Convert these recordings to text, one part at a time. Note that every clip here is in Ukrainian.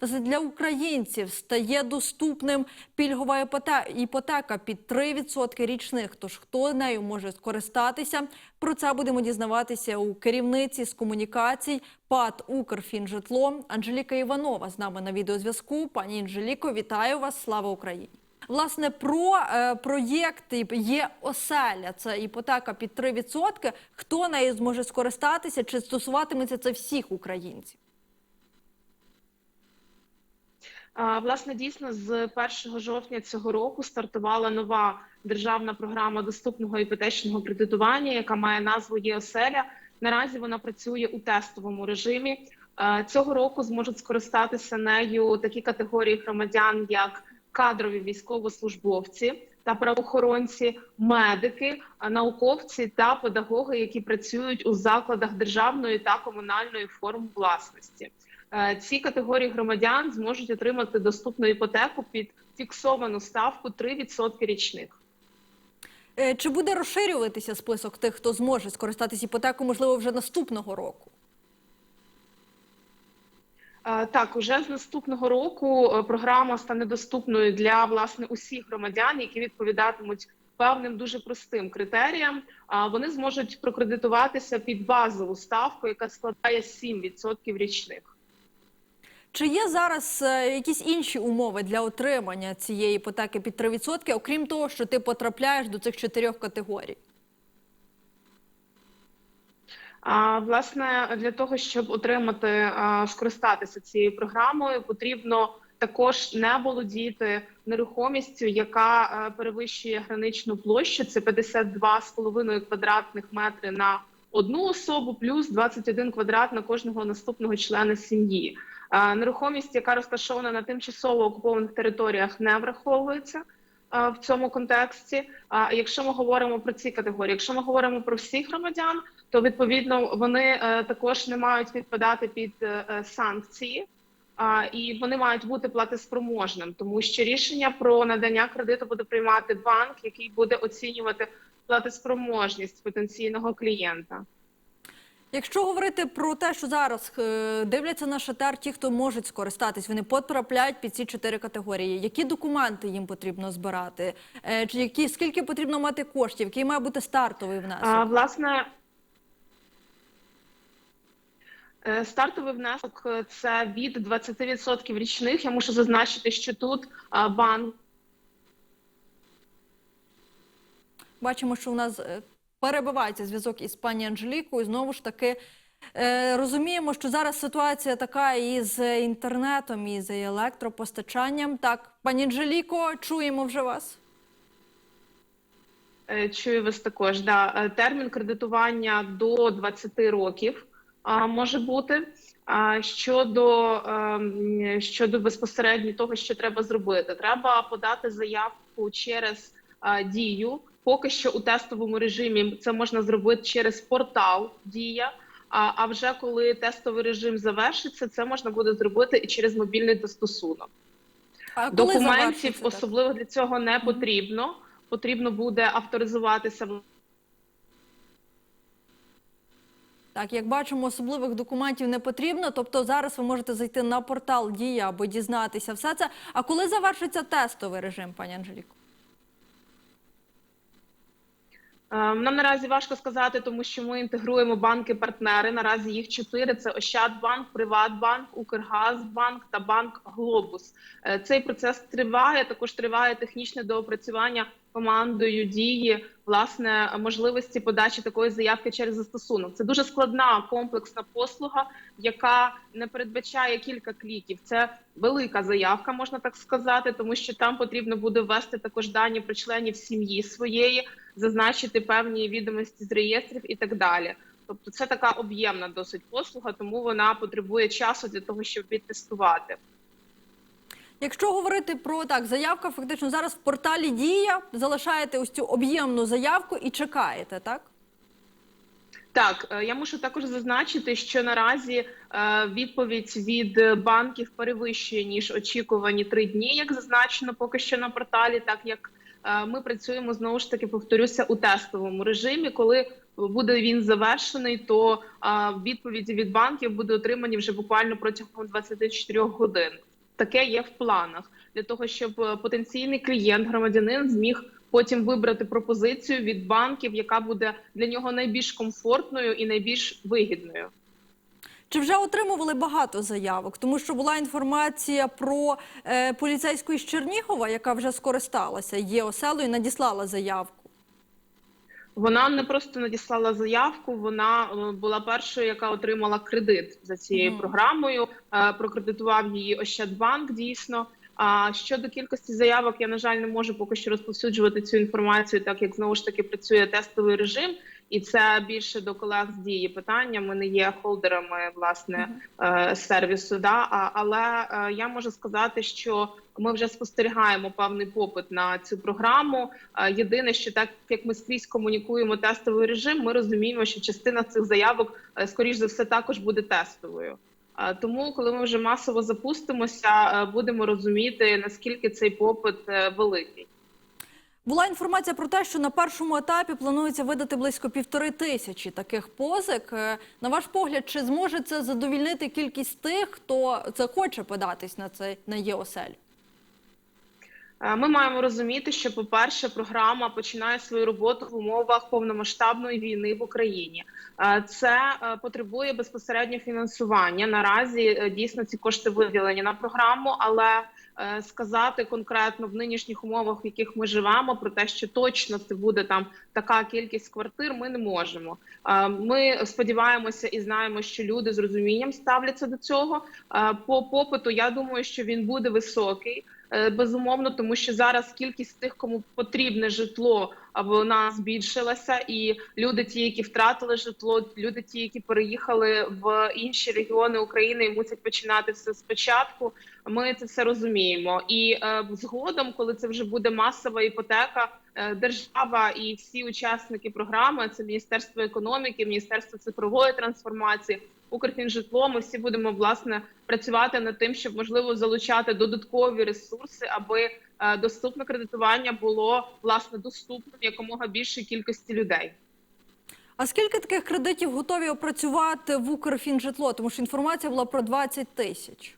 Для українців стає доступним пільгова іпоте- іпотека під 3% річних. Тож хто нею може скористатися? Про це будемо дізнаватися у керівниці з комунікацій ПАД «Укрфінжитло» Анжеліка Іванова з нами на відеозв'язку. Пані Анжеліко, вітаю вас! Слава Україні! Власне, про е, проєкт є оселя. Це іпотека під 3%. Хто нею зможе скористатися? Чи стосуватиметься це всіх українців? А, Власне, дійсно, з 1 жовтня цього року стартувала нова державна програма доступного іпотечного кредитування, яка має назву «Є-оселя». Наразі вона працює у тестовому режимі. Цього року зможуть скористатися нею такі категорії громадян, як кадрові військовослужбовці та правоохоронці, медики, науковці та педагоги, які працюють у закладах державної та комунальної форм власності. Е, Ці категорії громадян зможуть отримати доступну іпотеку під фіксовану ставку 3% річних. Е, Чи буде розширюватися список тих, хто зможе скористатися іпотекою, можливо, вже наступного року? Е, Так, уже з наступного року програма стане доступною для власне усіх громадян, які відповідатимуть певним дуже простим критеріям. Вони зможуть прокредитуватися під базову ставку, яка складає 7% річних. Чи є зараз е, якісь інші умови для отримання цієї іпотеки під 3%, окрім того, що ти потрапляєш до цих чотирьох категорій? А власне для того, щоб отримати а, скористатися цією програмою, потрібно також не володіти нерухомістю, яка е, перевищує граничну площу. Це 52,5 квадратних метри на одну особу, плюс 21 квадрат на кожного наступного члена сім'ї. Нерухомість, яка розташована на тимчасово окупованих територіях, не враховується в цьому контексті. А якщо ми говоримо про ці категорії, якщо ми говоримо про всіх громадян, то відповідно вони е, також не мають підпадати під е, е, санкції. І вони мають бути платоспроможним, тому що рішення про надання кредиту буде приймати банк, який буде оцінювати платоспроможність потенційного клієнта. Якщо говорити про те, що зараз е, дивляться на шатер, ті, хто можуть скористатись, вони потрапляють під ці чотири категорії. Які документи їм потрібно збирати? Е, Чи які скільки потрібно мати коштів? Який має бути стартовий внесок? А, власне, е, стартовий внесок це від 20% річних. Я мушу зазначити, що тут банк Бачимо, що у нас перебивається зв'язок із пані Анжелікою. Знову ж таки, е, розуміємо, що зараз ситуація така і з інтернетом, і з електропостачанням. Так, пані Анжеліко, чуємо вже вас. Е, Чую вас також. Да. Е, Термін кредитування до 20 років а, може бути. А щодо, ем, щодо безпосередньо того, що треба зробити, треба подати заявку через а, дію. Поки що у тестовому режимі це можна зробити через портал Дія. А, а вже коли тестовий режим завершиться, це можна буде зробити і через мобільний застосунок. А Документів особливо для цього не потрібно. Потрібно буде авторизуватися Так, як бачимо, особливих документів не потрібно. Тобто зараз ви можете зайти на портал Дія або дізнатися все це. А коли завершиться тестовий режим, пані Анжеліко? Е, Нам наразі важко сказати, тому що ми інтегруємо банки-партнери. Наразі їх чотири: це Ощадбанк, Приватбанк, Укргазбанк та банк Глобус. Е, Цей процес триває. Також триває технічне доопрацювання командою дії власне можливості подачі такої заявки через застосунок. Це дуже складна комплексна послуга, яка не передбачає кілька кліків. Це велика заявка, можна так сказати, тому що там потрібно буде ввести також дані про членів сім'ї своєї, зазначити певні відомості з реєстрів і так далі. Тобто, це така об'ємна досить послуга, тому вона потребує часу для того, щоб відтестувати. Якщо говорити про так, заявка фактично зараз в порталі Дія залишаєте ось цю об'ємну заявку і чекаєте, так? Так, е, я мушу також зазначити, що наразі е, відповідь від банків перевищує ніж очікувані три дні, як зазначено поки що на порталі, так як ми працюємо знову ж таки, повторюся, у тестовому режимі. Коли буде він завершений, то відповіді від банків буде отримані вже буквально протягом 24 годин. таке є в планах для того, щоб е, потенційний клієнт, громадянин зміг потім вибрати пропозицію від банків, яка буде для нього найбільш комфортною і найбільш вигідною. Чи вже отримували багато заявок? Тому що була інформація про е, поліцейську із Чернігова, яка вже скористалася є оселою надіслала заявку. Вона не просто надіслала заявку, вона е, була першою, яка отримала кредит за цією Мгм. програмою. Е, Прокредитував її Ощадбанк дійсно. А щодо кількості заявок, я на жаль не можу поки що розповсюджувати цю інформацію, так як знову ж таки працює тестовий режим, і це більше до колег з дії питання. Ми не є холдерами власне е, сервісу. Да? Але е, я можу сказати, що ми вже спостерігаємо певний попит на цю програму. Е, Єдине, що так як ми скрізь комунікуємо тестовий режим, ми розуміємо, що частина цих заявок, скоріш за все, також буде тестовою. Тому, коли ми вже масово запустимося, будемо розуміти наскільки цей попит великий. Була інформація про те, що на першому етапі планується видати близько півтори тисячі таких позик. Е, На ваш погляд, чи зможе це задовільнити кількість тих, хто захоче податись на цей на ЄОСЕЛь? Ми маємо розуміти, що, по-перше, програма починає свою роботу в умовах повномасштабної війни в Україні. Е, Це е, потребує безпосередньо фінансування. Наразі дійсно ці кошти виділені на програму, але сказати конкретно в нинішніх умовах, в яких ми живемо, про те, що точно це буде там така кількість квартир, ми не можемо. Е, Ми сподіваємося і знаємо, що люди з розумінням ставляться до цього. Е, По попиту я думаю, що він буде високий. Е, Безумовно, тому що зараз кількість тих, кому потрібне житло, вона збільшилася, і люди, ті, які втратили житло, люди, ті, які переїхали в інші регіони України і мусять починати все спочатку. Ми це все розуміємо. І е, згодом, коли це вже буде масова іпотека, е, держава і всі учасники програми, це Міністерство економіки, Міністерство цифрової трансформації. Укрфінжитло, ми всі будемо власне працювати над тим, щоб можливо залучати додаткові ресурси, аби доступне кредитування було власне доступним якомога більшій кількості людей. А скільки таких кредитів готові опрацювати в Укрфінжитло? Тому що інформація була про 20 тисяч.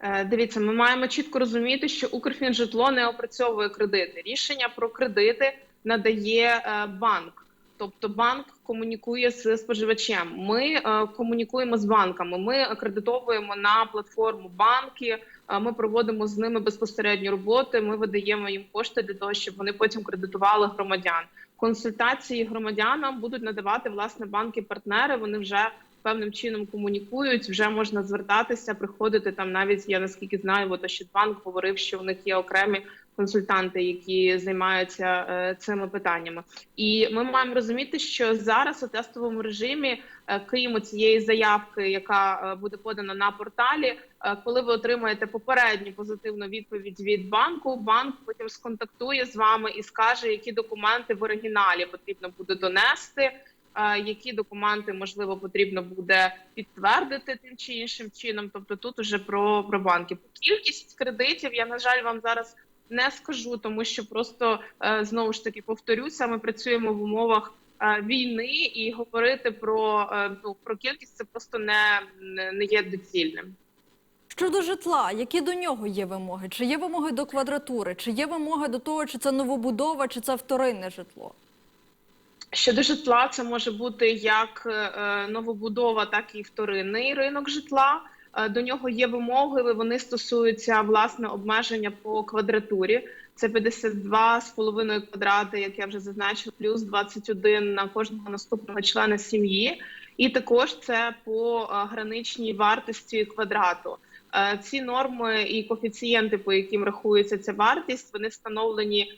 Е, Дивіться, ми маємо чітко розуміти, що Укрфінжитло не опрацьовує кредити. Рішення про кредити надає е, банк. Тобто банк комунікує з споживачем. Ми е, комунікуємо з банками. Ми акредитовуємо на платформу банки. е, Ми проводимо з ними безпосередньо роботи. Ми видаємо їм кошти для того, щоб вони потім кредитували громадян. Консультації громадянам будуть надавати власне банки-партнери. Вони вже певним чином комунікують. Вже можна звертатися, приходити там. Навіть я наскільки знаю, от Ощадбанк говорив, що в них є окремі консультанти, які займаються е, цими питаннями. І ми маємо розуміти, що зараз у тестовому режимі, е, крім цієї заявки, яка е, буде подана на порталі, коли ви отримаєте попередню позитивну відповідь від банку, банк потім сконтактує з вами і скаже, які документи в оригіналі потрібно буде донести. Які документи можливо потрібно буде підтвердити тим чи іншим чином? Тобто, тут уже про, про банки. Кількість кредитів я на жаль вам зараз не скажу, тому що просто е, знову ж таки повторюся. Ми працюємо в умовах е, війни, і говорити про, е, ну, про кількість це просто не, не, є доцільним. Щодо житла, які до нього є вимоги? Чи є вимоги до квадратури? Чи є вимоги до того, чи це новобудова, чи це вторинне житло? Щодо житла, це може бути як новобудова, так і вторинний ринок житла. Е, До нього є вимоги. Вони стосуються власне обмеження по квадратурі. Це 52,5 квадрати, як я вже зазначила, плюс 21 на кожного наступного члена сім'ї. І також це по е, граничній вартості квадрату. Е, Ці норми і коефіцієнти, по яким рахується ця вартість, вони встановлені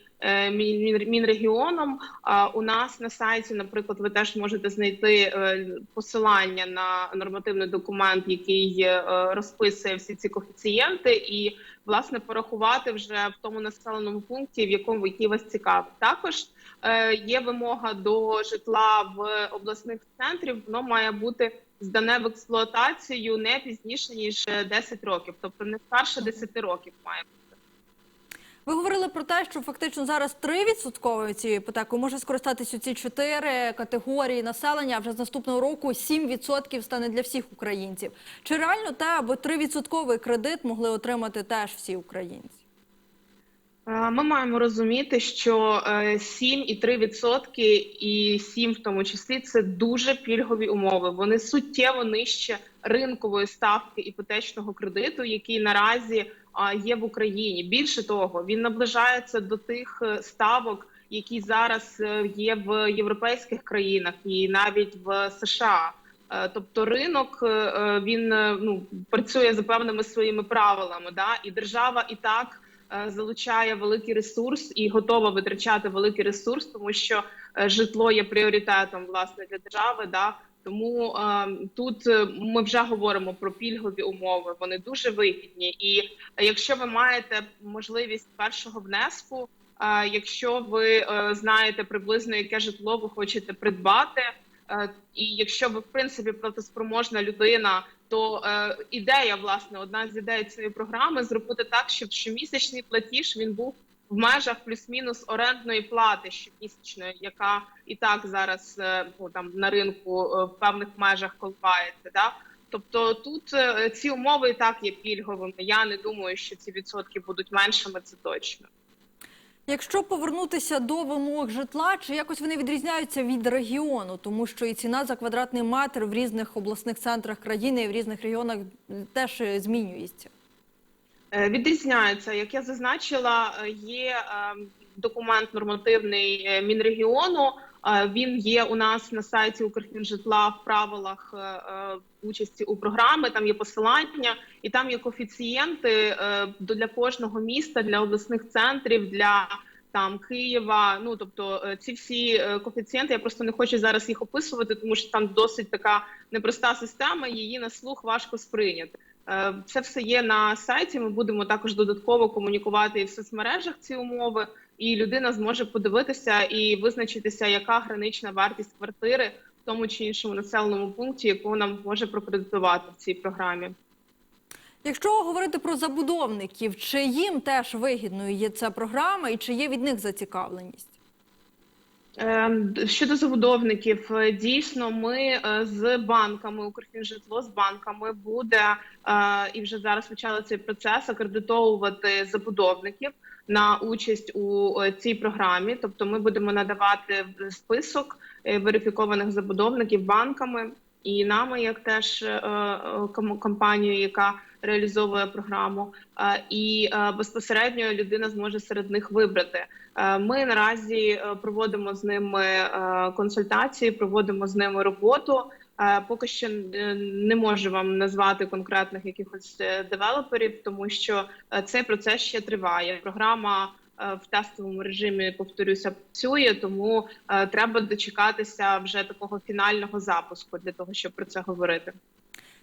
Мінрегіоном. А У нас на сайті, наприклад, ви теж можете знайти е, посилання на нормативний документ, який е, розписує всі ці коефіцієнти, і власне порахувати вже в тому населеному пункті, в якому який вас цікавить. Також е, є вимога до житла в обласних центрів. Воно має бути здане в експлуатацію не пізніше ніж 10 років, тобто не старше 10 років має бути. Ви говорили про те, що фактично зараз 3% цією іпотекою може скористатися ці чотири категорії населення. А вже з наступного року 7% стане для всіх українців. Чи реально те, аби 3% кредит могли отримати теж всі українці? Е, Ми маємо розуміти, що е, 7,3% і 7 в тому числі це дуже пільгові умови. Вони суттєво нижче ринкової ставки іпотечного кредиту, який наразі є в Україні. Більше того, він наближається до тих е, ставок, які зараз е, є в європейських країнах і навіть в США. Е, Тобто ринок він ну працює за певними своїми правилами, да і держава і так залучає великий ресурс і готова витрачати великий ресурс, тому що житло є пріоритетом власне для держави. Да тому е, тут е, ми вже говоримо про пільгові умови. Вони дуже вигідні. І якщо ви маєте можливість першого внеску, е, якщо ви е, знаєте приблизно яке житло ви хочете придбати. Е, І якщо ви в принципі платоспроможна людина, то е, ідея, власне, одна з ідей цієї програми зробити так, щоб щомісячний платіж він був в межах плюс-мінус орендної плати щомісячної, яка і так зараз е, ну, там на ринку е, в певних межах колпається. Да? Тобто тут е, ці умови і так є пільговими. Я не думаю, що ці відсотки будуть меншими. Це точно. Якщо повернутися до вимог житла, чи якось вони відрізняються від регіону, тому що і ціна за квадратний метр в різних обласних центрах країни і в різних регіонах теж змінюється. Е, Відрізняється, як я зазначила, е, є е, документ нормативний Мінрегіону. Він є у нас на сайті Укрфінжитла в правилах участі у програми. Там є посилання, і там є коефіцієнти для кожного міста, для обласних центрів, для там Києва. Ну тобто ці всі коефіцієнти. Я просто не хочу зараз їх описувати, тому що там досить така непроста система. Її на слух важко сприйняти. Е, Це все є на сайті. Ми будемо також додатково комунікувати і в соцмережах ці умови, і людина зможе подивитися і визначитися, яка гранична вартість квартири в тому чи іншому населеному пункті, яку нам може прокредитувати в цій програмі. Якщо говорити про забудовників, чи їм теж вигідною є ця програма, і чи є від них зацікавленість? Ем, Щодо забудовників, е, дійсно, ми е, з банками Укрфінжитло з банками буде е, і вже зараз почали цей процес акредитовувати забудовників на участь у цій програмі. Тобто, ми будемо надавати список верифікованих забудовників банками і нами, як теж компанією, яка реалізовує програму, і безпосередньо людина зможе серед них вибрати. Ми наразі е, проводимо з ними е, консультації, проводимо з ними роботу. Поки що е, не можу вам назвати конкретних якихось девелоперів, тому що цей процес ще триває. Програма в тестовому режимі, повторюся, працює, тому треба дочекатися вже такого фінального запуску для того, щоб про це говорити.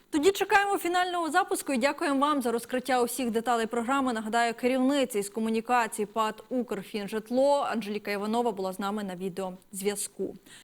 Тоді чекаємо фінального запуску і дякуємо вам за розкриття усіх деталей програми. Нагадаю, керівниця із комунікації ПАД «Укрфінжитло» Анжеліка Іванова була з нами на відеозв'язку.